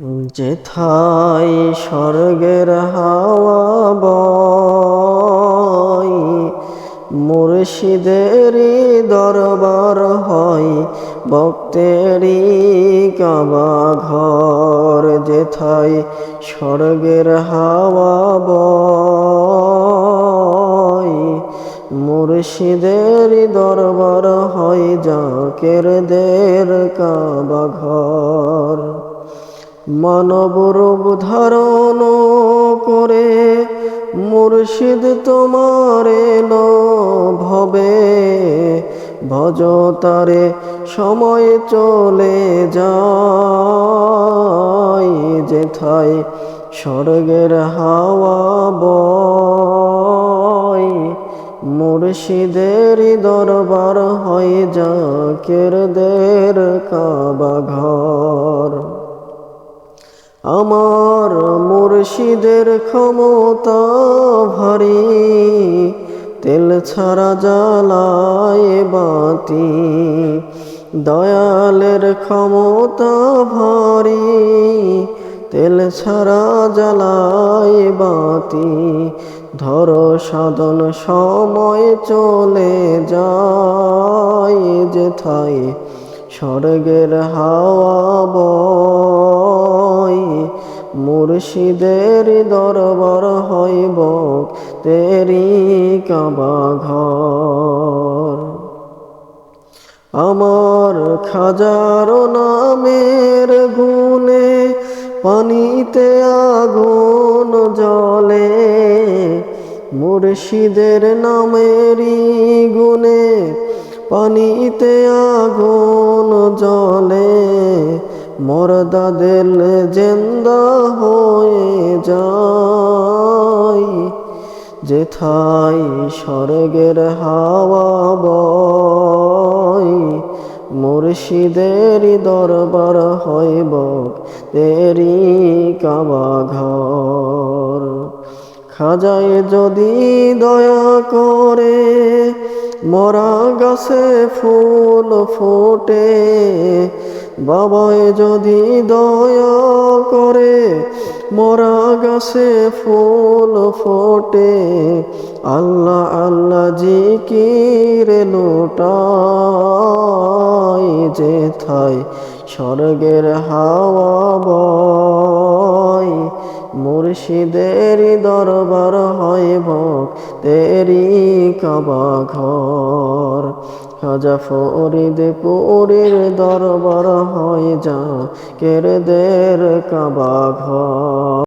যেথায় স্বর্গের হাওয়া বয় মুর্শিদেরই দরবার হয় ভক্তেরই কাবা ঘর। যেথায় স্বর্গের হাওয়া বয়, মুর্শিদের দরবার হয় জাকের দের কাবা ঘর। মানব রূপ ধারণ করে মুর্শিদ তোমার এলো ভবে। ভজ তারে সময় চলে যায়, যেথায় স্বর্গের হাওয়া বয়। মুর্শিদের দরবার হয় জাকের দের কাবা ঘর আমার মুর্শিদের ক্ষমতা ভারী, তেল ছাড়া জ্বালায় বাতি। দয়ালের ক্ষমতা ভারী, তেল ছাড়া জ্বালায় বাতি। ধর সাধন সময় চলে যায় যেথায় স্বর্গের হাওয়া মুর্শিদের দরবার হইব তেরি কাবা ঘর। আমার খাজার নামের গুণে পানিতে আগুন জলে মুর্শিদের নামেরই গুণে পানিতে আগুন জলে মরদা দিল জেন্দা হয়ে যায়। যেথায় স্বর্গের হাওয়া বয়, মুর্শিদের দরবার হইব তেরি কাবা ঘর খাজায় যদি দয়া করে মরা গাছে ফুল ফোটে, বাবায় যদি দয়া করে, মরা গাছে ফুল ফোটে, আল্লাহ আল্লাহ জিকির লোটাই যেথায় স্বর্গের হাওয়া বয়, মুর্শিদের দরবার তেরি কাবা ঘর খাজা ফরিদ পুরীর দরবার হয় যা কেরদের কাবা ঘর